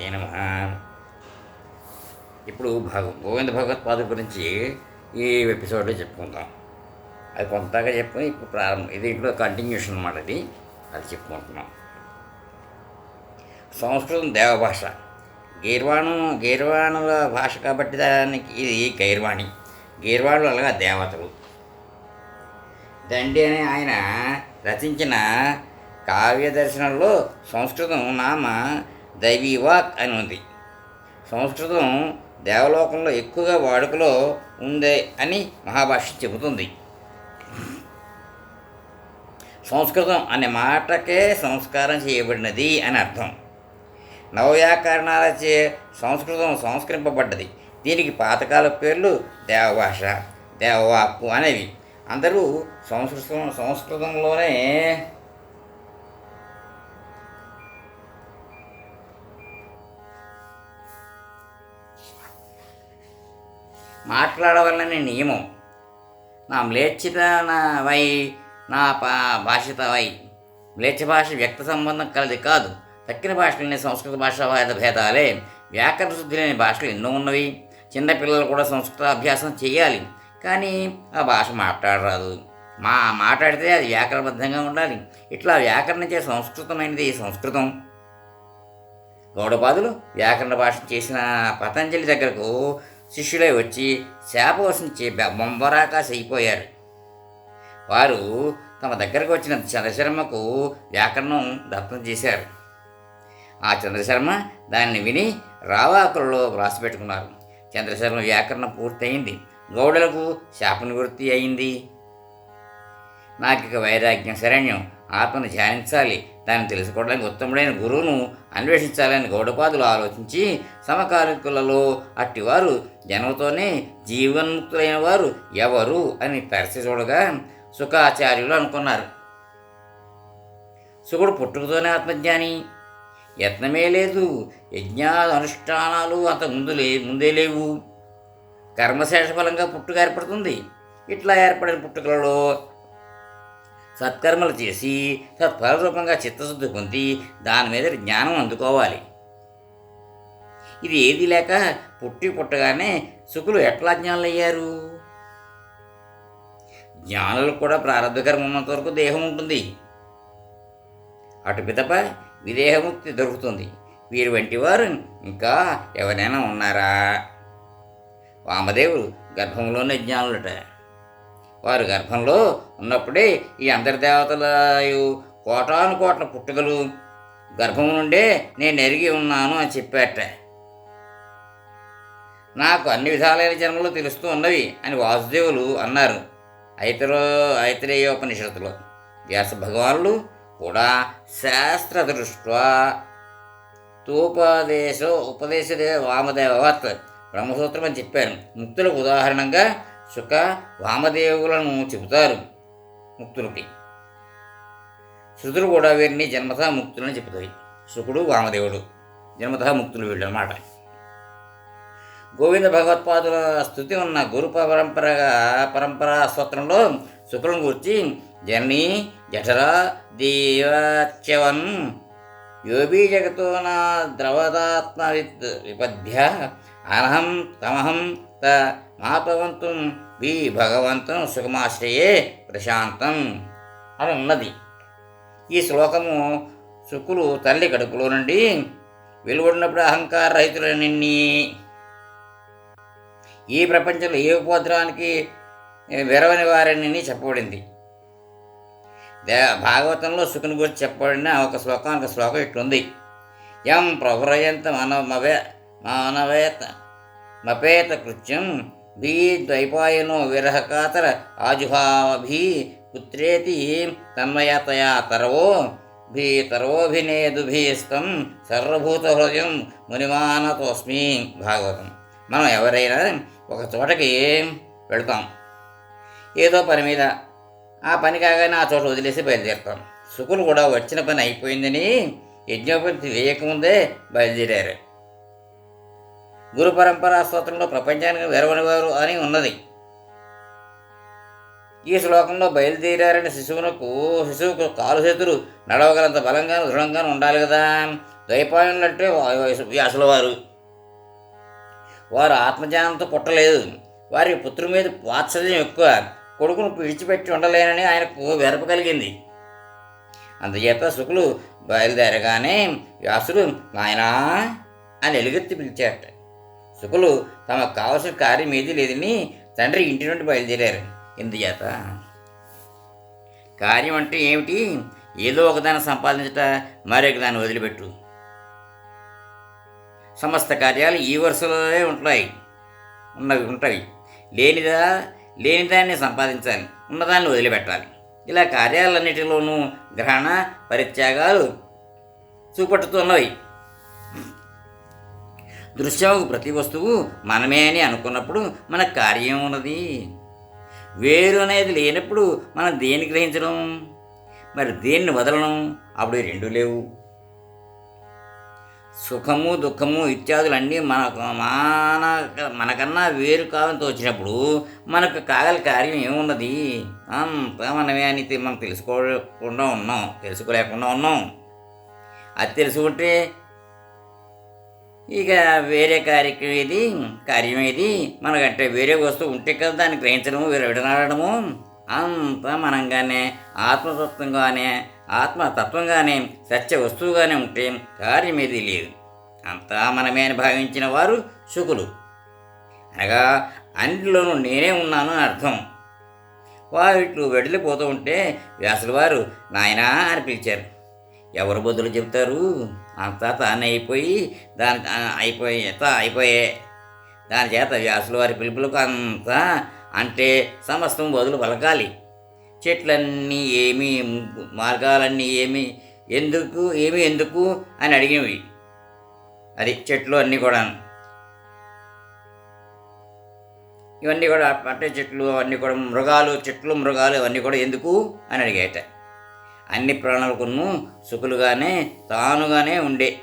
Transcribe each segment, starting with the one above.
మహాగణాధిపతి నమ. ఇప్పుడు భగ గోవింద భగవత్పాదు గురించి ఈ ఎపిసోడ్లో చెప్పుకుందాం. అది కొంతగా చెప్పుకుని ఇప్పుడు ప్రారంభం ఇది ఇప్పుడు కంటిన్యూషన్ అన్నమాట ఇది. అది చెప్పుకుంటున్నాం. సంస్కృతం దేవభాష. గీర్వాణం గీర్వాణుల భాష కాబట్టి దానికి ఇది గైర్వాణి. గీర్వాణులు అలాగా దేవతలు. దండి అనే ఆయన రచించిన కావ్య దర్శనంలో సంస్కృతం నామ దైవీ వాక్ అని ఉంది సంస్కృతం దేవలోకంలో ఎక్కువగా వాడుకలో ఉంది అని మహాభాష్యం చెబుతుంది. సంస్కృతం అనే మాటకే సంస్కారం చేయబడినది అని అర్థం. నవవ్యాకరణాలచే సంస్కృతం సంస్కరింపబడ్డది. దీనికి పాతకాల పేర్లు దేవభాష దేవవాక్కు అనేవి. అందరూ సంస్కృతం సంస్కృతంలోనే మాట్లాడవలనే నియమం. నా మ్లేచ్ఛిత నా వై నా పా భాషిత వై మ్లేచ్ఛ భాష వ్యక్త సంబంధం కలది కాదు. తక్కిన భాషలనే సంస్కృత భాష భేద భేదాలే. వ్యాకరణ శుద్ధి లేని భాషలు ఎన్నో ఉన్నవి. చిన్నపిల్లలు కూడా సంస్కృత అభ్యాసం చేయాలి. కానీ ఆ భాష మాట్లాడరాదు. మా మాట్లాడితే అది వ్యాకరణబద్ధంగా ఉండాలి. ఇట్లా వ్యాకరణించే సంస్కృతమైనది సంస్కృతం. గౌడపాదులు వ్యాకరణ భాష చేసిన పతంజలి దగ్గరకు శిష్యులై వచ్చి శాపవసించి బొంబరాకాశ అయిపోయారు వారు తమ దగ్గరకు వచ్చిన చంద్రశర్మకు వ్యాకరణం దత్తం చేశారు. ఆ చంద్రశర్మ దాన్ని విని రావాకులలో వ్రాసిపెట్టుకున్నారు. చంద్రశర్మ వ్యాకరణం పూర్తయింది. గౌడలకు శాప నివృత్తి అయింది. నాకు ఇక వైరాగ్యం. శరణ్యం. ఆత్మను ధ్యానించాలి. దాన్ని తెలుసుకోవడానికి ఉత్తముడైన గురువును అన్వేషించాలని గౌడపాదులు ఆలోచించి సమకాలికులలో అట్టివారు జన్మతోనే జీవన్ముక్తులైన వారు ఎవరు అని తరచి చూడగా సుఖాచార్యులు అనుకున్నారు. సుఖుడు పుట్టుకతోనే ఆత్మజ్ఞాని. యత్నమే లేదు. యజ్ఞాలు అనుష్ఠానాలు అంత ముందు లే ముందే లేవు. కర్మశేష ఫలంగా పుట్టుక ఏర్పడుతుంది. ఇట్లా ఏర్పడిన పుట్టుకలలో సత్కర్మలు చేసి సత్ఫలరూపంగా చిత్తశుద్ధి పొంది దాని మీద జ్ఞానం అందుకోవాలి. ఇది ఏది లేక పుట్టి పుట్టగానే సుఖులు ఎట్లా జ్ఞానులు అయ్యారు జ్ఞానులకు కూడా ప్రారంభకరం ఉన్నంత వరకు దేహం ఉంటుంది. అటు పిదప విదేహముక్తి దొరుకుతుంది. వీరి వంటి వారు ఇంకా ఎవరైనా ఉన్నారా? వామదేవుడు గర్భంలోనే జ్ఞానులట. వారు గర్భంలో ఉన్నప్పుడే ఈ అంతర్దేవతల కోటాను కోట్ల పుట్టుకలు. గర్భం నుండే నేను ఎరిగి ఉన్నాను అని చెప్పాట. నాకు అన్ని విధాలైన జన్మలు తెలుస్తూ ఉన్నవి అని వాసుదేవులు అన్నారు. ఐతరో ఐతరేయోపనిషత్తులో. వ్యాస భగవానులు కూడా శాస్త్ర దృష్ట్యా తూపదేశ ఉపదేశదే వామదేవవత్ బ్రహ్మసూత్రం అని చెప్పారు. ముక్తులకు ఉదాహరణగా శుక వామదేవులను చెబుతారు ముక్తులకి శృతులు కూడా వీరిని జన్మత ముక్తులని చెబుతాయి. శుకుడు వామదేవుడు జన్మత ముక్తులు వీళ్ళు అన్నమాట గోవింద భగవత్పాదుల స్థుతి ఉన్న గురు పరంపరగా పరంపరా స్తోత్రంలో శుక్రం గురించి జనని జఠరా దీవచ్చవన్ యోబీ జగతో నా ద్రవదాత్మ విపద్య విపద్భ్య అనహం తమహం త మాపవంతం వి భగవంతం సుఖమాశ్రయే ప్రశాంతం అని ఉన్నది. ఈ శ్లోకము శుకులు తల్లి కడుపులో నుండి వెలువడినప్పుడు అహంకార రహితులనిన్ని ఈ ప్రపంచంలో ఏ ఉపద్రవానికి వెరవని వారిని చెప్పబడింది. దే భాగవతంలో శుకుని గురించి చెప్పబడిన ఒక శ్లోకం ఒక శ్లోకం ఇట్లుంది. యం ప్రభురయంత మనమవే మానవేత మపేత కృత్యం భీ ద్వైపాయనో విరహకాతర ఆజుహావభీ పుత్రేతి తన్మయతయా తరవో భీ సర్వభూత హృదయం మునిమానతోస్మి భాగవతం. మనం ఎవరైనా ఒక చోటకి వెళ్తాం. ఏదో పని మీద ఆ పని కాగానే ఆ చోట వదిలేసి బయలుదేరుతాం. సుకులు కూడా వచ్చిన పని అయిపోయిందని యజ్ఞోపతి వేయకముందే బయలుదేరారు. గురు పరంపరా స్తోత్రంలో ప్రపంచానికి వెరవనివారు అని ఉన్నది. ఈ శ్లోకంలో బయలుదేరారని శిశువునకు శిశువుకు కాలు చేతులు నడవగలంత బలంగా దృఢంగా ఉండాలి కదా? ద్వైపాయనులు వ్యాసుల వారు. వారు ఆత్మజ్ఞానంతో పుట్టలేదు. వారి పుత్రు మీద వాత్సల్యం ఎక్కువ. కొడుకును విడిచిపెట్టి ఉండలేనని ఆయనకు వెరప కలిగింది. అందుచేత శుకులు బయలుదేరగానే వ్యాసుడు నాయనా అని ఎలుగెత్తి పిలిచారట. శుకులు తమకు కావలసిన కార్యం ఏది లేదని తండ్రి ఇంటి నుండి బయలుదేరారు. ఎందుచేత? కార్యం అంటే ఏమిటి? ఏదో ఒకదాన్ని సంపాదించట మరొక దాన్ని వదిలిపెట్టు. సమస్త కార్యాలు ఈ వరుసలోనే ఉంటాయి. ఉన్నవి ఉంటాయి. లేనిదా లేనిదాన్ని సంపాదించాలి ఉన్నదాన్ని వదిలిపెట్టాలి. ఇలా కార్యాలన్నిటిలోనూ గ్రహణ పరిత్యాగాలు చూపట్టుతున్నవి దృశ్యముకు ప్రతి వస్తువు మనమే అని అనుకున్నప్పుడు మన కార్యం ఉన్నది. వేరు అనేది లేనప్పుడు మనం దేన్ని గ్రహించడం? మరి దేన్ని వదలడం? అప్పుడు రెండు లేవు. సుఖము దుఃఖము ఇత్యాదులన్నీ మనకు మన మనకన్నా వేరు కావాలని తోచినప్పుడు మనకు కాగల కార్యం ఏమున్నది? అంతా మనమే అని మనం తెలుసుకోకుండా ఉన్నాం. తెలుసుకోలేకుండా ఉన్నాం. అది తెలుసుకుంటే ఇక వేరే కార్యక్రమం ఏది? కార్యం ఏది? మనకంటే వేరే వస్తువు ఉంటే కదా దాన్ని గ్రహించడము విడనాడము అంతా మనంగానే ఆత్మతత్వంగానే ఆత్మతత్వంగానే సత్య వస్తువుగానే ఉంటే కార్యం ఏది లేదు. అంతా మనమే అని భావించిన వారు శుకులు. అనగా అన్నిలోనూ నేనే ఉన్నాను అని అర్థం. వారు ఇట్లు వెడలిపోతూ ఉంటే వ్యాసుల వారు నాయనా అని పిలిచారు. ఎవరు బదులు చెప్తారు అంతా తానే అయిపోయి దాని అయిపోయి అయిపోయే. దాని చేత వ్యాసుల వారి పిలుపులకు అంతా అంటే సమస్తం బదులు పలకాలి. చెట్లన్నీ ఏమి మార్గాలన్నీ ఏమి ఎందుకు ఏమి ఎందుకు అని అడిగినవి. అది చెట్లు అన్నీ కూడా ఇవన్నీ కూడా పట్టే చెట్లు అవన్నీ కూడా మృగాలు చెట్లు మృగాలు ఇవన్నీ కూడా ఎందుకు అని అడిగాయట అన్ని ప్రాణులకును సుఖులుగానే తానుగానే ఉండే.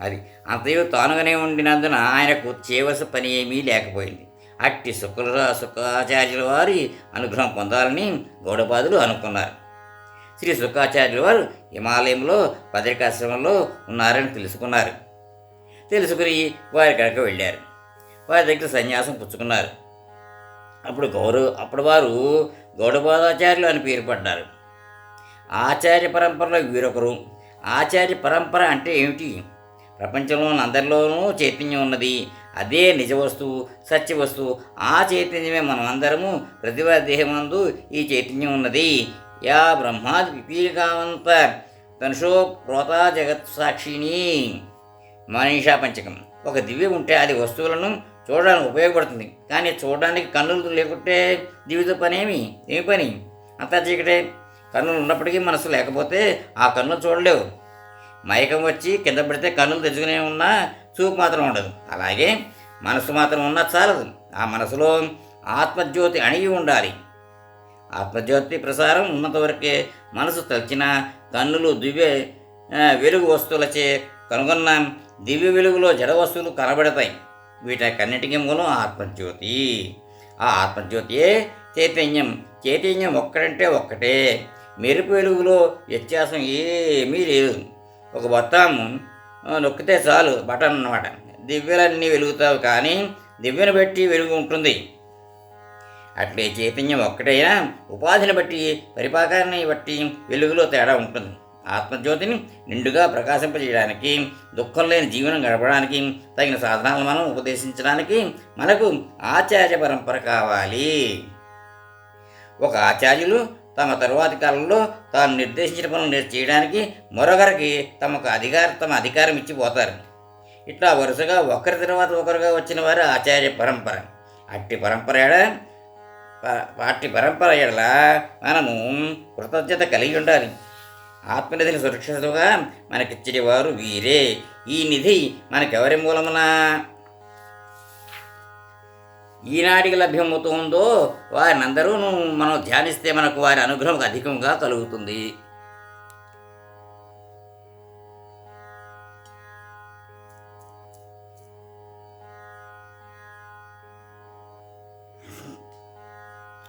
అది. అంతయు తానుగానే ఉండినందున ఆయనకు చేయవలసిన పని ఏమీ లేకపోయింది. అట్టి శుక్ర శుక్రాచార్యుల వారి అనుగ్రహం పొందాలని గౌడపాదులు అనుకున్నారు. శ్రీ శుక్రాచార్యుల వారు హిమాలయంలో భద్రికాశ్రమంలో ఉన్నారని తెలుసుకున్నారు. తెలుసుకుని వారి కనుక వెళ్ళారు. వారి దగ్గర సన్యాసం పుచ్చుకున్నారు. అప్పుడు గౌరవ అప్పుడు వారు గౌడపాదాచార్యులు అని పేరు పడ్డారు. ఆచార్య పరంపరలో వీరొకరు. ఆచార్య పరంపర అంటే ఏమిటి? ప్రపంచంలోని అందరిలోనూ చైతన్యం ఉన్నది. అదే నిజ వస్తువు సత్య వస్తువు. ఆ చైతన్యమే మనమందరము ప్రతిభా దేహమందు ఈ చైతన్యం ఉన్నది. యా బ్రహ్మాది పిపీలికావంత తనుషో ప్రోతా జగత్ సాక్షిని. మనీషా పంచకం. ఒక దివ్యం ఉంటే అది వస్తువులను చూడడానికి ఉపయోగపడుతుంది. కానీ చూడడానికి కన్నులు లేకుంటే దివ్యత పనేమి? ఏమి పని? అంతా చీకటే. కన్నులు ఉన్నప్పటికీ మనసు లేకపోతే ఆ కన్నులు చూడలేవు. మైకం వచ్చి కింద పడితే కన్నులు తెచ్చుకునే ఉన్నా చూపు మాత్రం ఉండదు. అలాగే మనసు మాత్రం ఉన్నా చాలదు. ఆ మనసులో ఆత్మజ్యోతి అణిగి ఉండాలి. ఆత్మజ్యోతి ప్రసారం ఉన్నంతవరకే మనసు తలచిన కన్నులు దివ్య వెలుగు వస్తువులచే కనుగొన్న దివ్య వెలుగులో జడ వస్తువులు కనబడతాయి. వీటన్నిటికీ మూలం ఆత్మజ్యోతి. ఆ ఆత్మజ్యోతియే చైతన్యం. చైతన్యం ఒక్కడంటే ఒక్కటే. మెరుపు వెలుగులో వ్యత్యాసం ఏమీ లేదు. ఒక బొత్తాము నొక్కితే చాలు బటన్ అన్నమాట. దివ్యలన్నీ వెలుగుతావు కానీ దివ్యను బట్టి వెలుగు ఉంటుంది. అట్లే చైతన్యం ఒక్కటైనా ఉపాధిని బట్టి పరిపాకాన్ని బట్టి వెలుగులో తేడా ఉంటుంది. ఆత్మజ్యోతిని నిండుగా ప్రకాశింపజేయడానికి దుఃఖం లేని జీవనం గడపడానికి తగిన సాధనాలను మనం ఉపదేశించడానికి మనకు ఆచార్య పరంపర కావాలి. ఒక ఆచార్యులు తమ తరువాతి కాలంలో తాను నిర్దేశించిన పనులు చేయడానికి మరొకరికి తమకు అధికార తమ అధికారం ఇచ్చి పోతారు. ఇట్లా వరుసగా ఒకరి తర్వాత ఒకరుగా వచ్చిన వారు ఆచార్య పరంపర. అట్టి పరంపర ఎడ ప- అట్టి పరంపర ఎడల మనము కృతజ్ఞత కలిగి ఉండాలి. ఆత్మనిధిని సురక్షితంగా మనకిచ్చేవారు వీరే. ఈ నిధి మనకెవరి మూలమున? ఈనాటికి లభ్యమవుతుందో వారిని అందరూ మనం ధ్యానిస్తే మనకు వారి అనుగ్రహం అధికంగా కలుగుతుంది.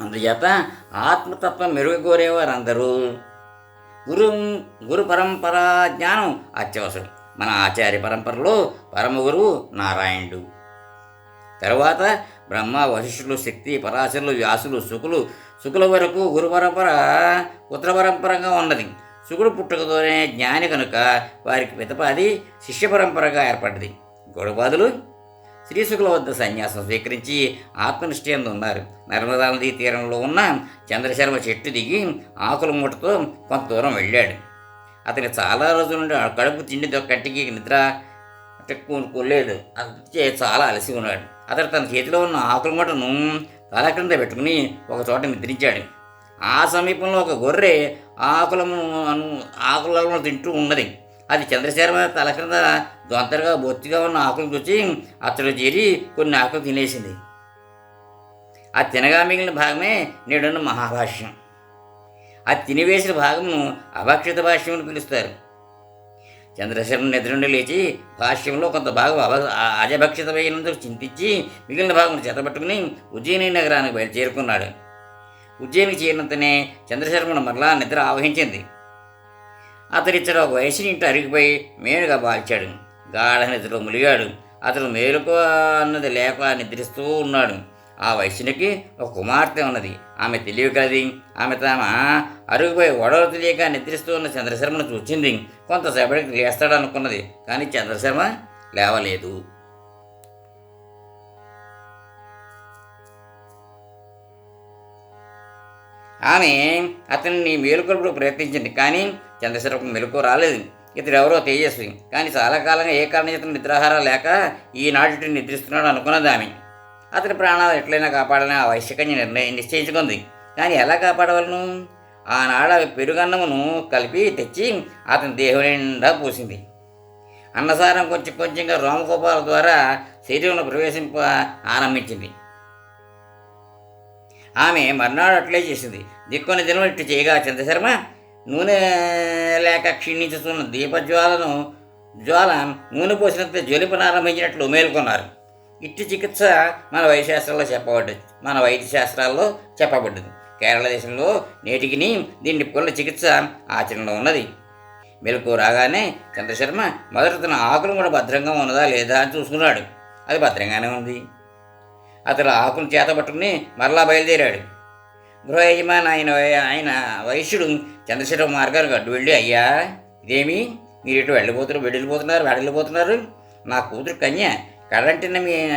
అందుచేత ఆత్మతత్వం మెరుగుకోరే వారందరూ గురు గురు పరంపరా జ్ఞానం అత్యవసరం. మన ఆచార్య పరంపరలో పరమ గురువు నారాయణుడు. తర్వాత బ్రహ్మ వశిష్ఠులు శక్తి పరాశరులు వ్యాసులు శుకులు శుకుల వరకు గురు పరంపర ఉత్తర పరంపరంగా ఉన్నది. శుకుడు పుట్టుకతోనే జ్ఞాని కనుక వారికి పితపాది శిష్య పరంపరగా ఏర్పడ్డది. శ్రీ శుకుల వద్ద సన్యాసం స్వీకరించి ఆత్మనిష్ఠయందు ఉన్నారు. నర్మదా నదీ తీరంలో ఉన్న చంద్రశర్మ చెట్టు దిగి ఆకుల మూటతో కొంత దూరం వెళ్ళాడు. అతని చాలా రోజుల నుండి కడుపు తిండితో కట్టికి నిద్ర కొలేదు అందుకే చాలా అలసి ఉన్నాడు. అతడు తన చేతిలో ఉన్న ఆకుల మటను తల క్రింద పెట్టుకుని ఒక చోట నిద్రించాడు. ఆ సమీపంలో ఒక గొర్రె ఆకులను ఆకులను తింటూ ఉన్నది. అది చంద్రశేఖర తల క్రింద దొంతరగా బొత్తిగా ఉన్న ఆకులు చూసి అతడు చేరి కొన్ని ఆకులు తినేసింది. ఆ తినగా మిగిలిన భాగమే నేడున్న మహాభాష్యం. ఆ తినివేసిన భాగమును అభక్షిత భాష్యం అని పిలుస్తారు. చంద్రశేఖరం నిద్ర నుండి లేచి భాష్యంలో కొంత భాగం అభ అజభక్షితమైనందుకు చింతించి మిగిలిన భాగం చేతబట్టుకుని ఉజ్జయిని నగరానికి బయలు చేరుకున్నాడు ఉజ్జయినికి చేరినంతనే చంద్రశర్మను మరలా నిద్ర ఆవహించింది. అతడిచ్చడు ఒక వయసుని ఇంటి అరిగిపోయి మేలుగా బాల్చాడు. గాఢ నిద్రలో ములిగాడు అతడు మేలుకో అన్నది లేక నిద్రిస్తూ ఉన్నాడు. ఆ వయసునికి ఒక కుమార్తె ఉన్నది. ఆమె తెలివి ఆమె తమ అరుగుపోయి ఒడవ తెలియక నిద్రిస్తూ ఉన్న చంద్రశర్మను చూచింది. కొంతసేపటికి లేస్తాడనుకున్నది కానీ చంద్రశర్మ లేవలేదు. ఆమె అతన్ని మేలుకొలుపుడు ప్రయత్నించింది కానీ చంద్రశేఖరకు మెలకు రాలేదు. ఇతడు ఎవరో తేజస్వి కానీ చాలా కాలంగా ఏ కారణం ఇతను నిద్రాహారం లేక ఈనాటి నిద్రిస్తున్నాడు అనుకున్నది ఆమె. అతని ప్రాణాలు ఎట్లయినా కాపాడాలని ఆవశ్యకంగా నిర్ణయం నిశ్చయించుకుంది. కానీ ఎలా కాపాడవలను? ఆనాడ పెరుగన్నమును కలిపి తెచ్చి అతని దేహం నిండా పూసింది. అన్నసారం కొంచెం కొంచెంగా రోమగోపాల ద్వారా శరీరంలో ప్రవేశింప ఆరంభించింది. ఆమె మర్నాడు అట్లే చేసింది. దిక్కుని దినం ఇట్టు చేయగా చంద్రశర్మ నూనె లేక క్షీణించుతున్న దీపజ్వాలను జ్వాల నూనె పోసినంత జ్వలిపనారంభించినట్లు మేల్కొన్నారు. ఇట్టి చికిత్స మన వైద్యశాస్త్రాల్లో చెప్పబడ్డది. మన వైద్య శాస్త్రాల్లో చెప్పబడ్డది. కేరళ దేశంలో నేటికిని దీన్ని పుల్ల చికిత్స ఆచరణలో ఉన్నది. మెలకు రాగానే చంద్రశర్మ మొదట తన ఆకులు కూడా భద్రంగా ఉన్నదా లేదా అని చూసుకున్నాడు. అది భద్రంగానే ఉంది. అతను ఆకులు చేత పట్టుకుని మరలా బయలుదేరాడు. గృహ యజమాని ఆయన ఆయన వైశ్యుడు చంద్రశేఖర మార్గానికి అడ్డు వెళ్ళి అయ్యా ఇదేమి? మీరు ఇటు వెళ్ళిపోతున్నారు వెళ్ళిపోతున్నారు వెళ్ళిపోతున్నారు. నా కూతురు కన్య కరెంటున మీ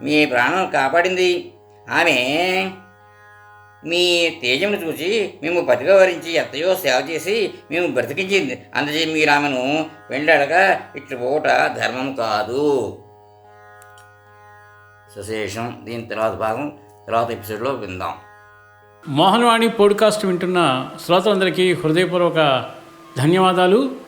మీ ప్రాణం కాపాడింది. ఆమె మీ తేజమును చూసి మేము బతిగా వరించి ఎంతయో సేవ చేసి మేము బ్రతికించింది. అందుచే మీరు ఆమెను వెళ్ళడగా ఇట్లు పోట ధర్మం కాదు. సుశేషం దీని తర్వాత భాగం తర్వాత ఎపిసోడ్లో విందాం. మోహన్వాణి పోడ్కాస్ట్ వింటున్న శ్రోతలందరికీ హృదయపూర్వక ధన్యవాదాలు.